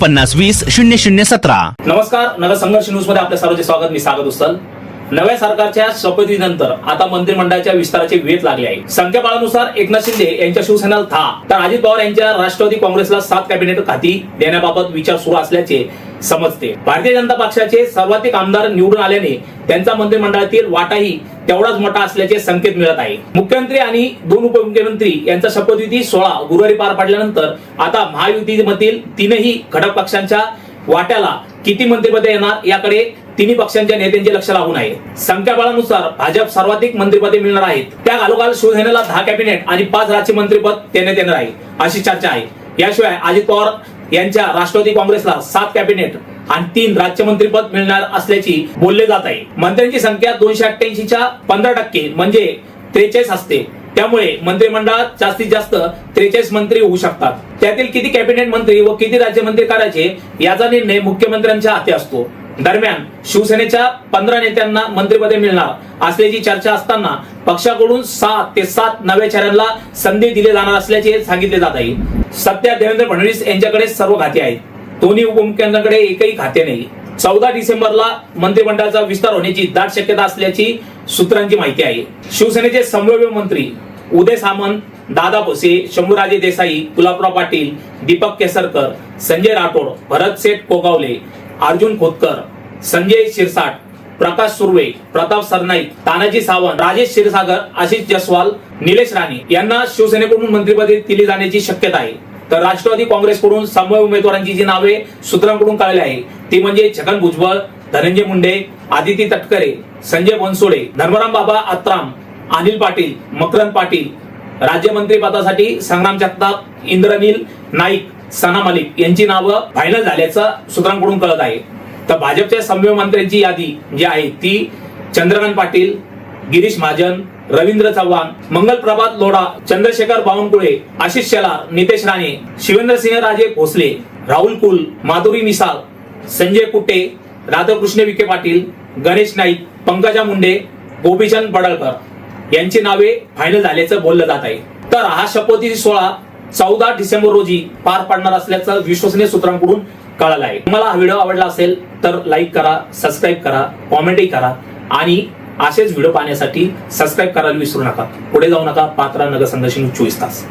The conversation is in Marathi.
पन्नास वीस शून्य शून्य सतरा. नमस्कार नगर संघर्ष न्यूजमध्ये आपल्या सर्वांचे स्वागत मी सागत उसल नव्या सरकारच्या शपथीनंतर आता मंत्रिमंडळाच्या विस्ताराचे वेध लागले आहे. संख्याबळानुसार एकनाथ शिंदे यांच्या शिवसेनेला दहा तर अजित पवार यांच्या राष्ट्रवादी काँग्रेसला सात कॅबिनेट खाती देण्याबाबत विचार सुरू असल्याचे समजते. भारतीय जनता पक्षाचे सर्वाधिक आमदार निवडून आल्याने त्यांचा मंत्रिमंडळातील वाटाही तेवढाच मोठा असल्याचे संकेत मिळत आहे. मुख्यमंत्री आणि दोन उपमुख्यमंत्री यांचा शपथविधी सोहळा गुरुवारी पार पडल्यानंतर आता महायुतीमधील तीनही घटक पक्षांच्या वाट्याला किती मंत्रिपदे येणार याकडे तिन्ही पक्षांच्या नेत्यांचे लक्ष लागून आहे. संख्याबळानुसार भाजप सर्वाधिक मंत्रिपदे मिळणार आहेत. त्या घालोघाल शिवसेनेला दहा कॅबिनेट आणि पाच राज्य मंत्रिपद देण्यात येणार आहे अशी चर्चा आहे. याशिवाय अजित पवार यांच्या राष्ट्रवादी काँग्रेसला सात कॅबिनेट आणि तीन राज्यमंत्रीपद मिळणार असल्याची बोलले जात आहे. मंत्र्यांची संख्या दोनशे अठ्ठ्याऐंशीच्या पंधरा टक्के म्हणजे त्रेचाळीस असते. त्यामुळे मंत्रिमंडळात जास्तीत जास्त त्रेचाळीस मंत्री होऊ शकतात. त्यातील किती कॅबिनेट मंत्री व किती राज्यमंत्री करायचे याचा निर्णय मुख्यमंत्र्यांच्या हाती असतो. दरम्यान शिवसेनेच्या पंधरा नेत्यांना मंत्रिपदे मिळणार. असल्याची चर्चा असताना पक्षाकडून सात ते सात नव्या चेहऱ्यांना संधी दिले जाणार असल्याचे सांगितले जात आहे. सध्या देवेंद्र फडणवीस यांच्याकडे सर्व खाते आहेत. दोन्ही उपमुख्यमंत्र्यांकडे एकही खाते नाही. चौदा डिसेंबरला मंत्रिमंडळाचा विस्तार होण्याची दाट शक्यता असल्याची सूत्रांची माहिती आहे. शिवसेनेचे संभाव्य मंत्री उदय सामंत दादा भोसे शंभूराजे देसाई गुलाबराव पाटील दीपक केसरकर संजय राठोड भरत सेठ कोगावले अर्जुन खोतकर संजय शिरसाट प्रकाश सुर्वे प्रताप सरनाईक तानाजी सावंत राजेश क्षीरसागर आशिष जसवाल निलेश राणे यांना शिवसेनेकडून मंत्रिपदे दिली जाण्याची शक्यता आहे. तर राष्ट्रवादी काँग्रेसकडून समूह उमेदवारांची जी नावे सूत्रांकडून कळली आहे ती म्हणजे छगन भुजबळ धनंजय मुंडे आदिती तटकरे संजय बनसोडे धर्मराम बाबा आत्राम अनिल पाटील मकरंद पाटील राज्यमंत्री पदासाठी संग्राम जगताप इंद्रनील नाईक सना मलिक यांची नावं फायनल झाल्याचं सूत्रांकडून कळत आहे. तर भाजपच्या संभाव्य मंत्र्यांची यादी जी आहे ती चंद्रकांत पाटील गिरीश महाजन रवींद्र चव्हाण मंगल प्रभात लोढा चंद्रशेखर बावनकुळे आशिष शेलार नितेश राणे शिवेंद्र सिंह राजे भोसले राहुल कुल माधुरी मिसाळ संजय कुटे राधाकृष्ण विखे पाटील गणेश नाईक पंकजा मुंडे गोपीचंद बडळकर यांची नावे फायनल झाल्याचं बोललं जात आहे. तर हा शपथविधी सोहळा चौदा डिसेंबर रोजी पार पाडणार असल्याचं विश्वसनीय सूत्रांकडून कळालं आहे. तुम्हाला हा व्हिडिओ आवडला असेल तर लाईक करा सबस्क्राईब करा कॉमेंटही करा आणि असेच व्हिडिओ पाहण्यासाठी सबस्क्राईब करायला विसरू नका. पुढे जाऊ नका पात्रा नगर संघर्ष चोवीस तास.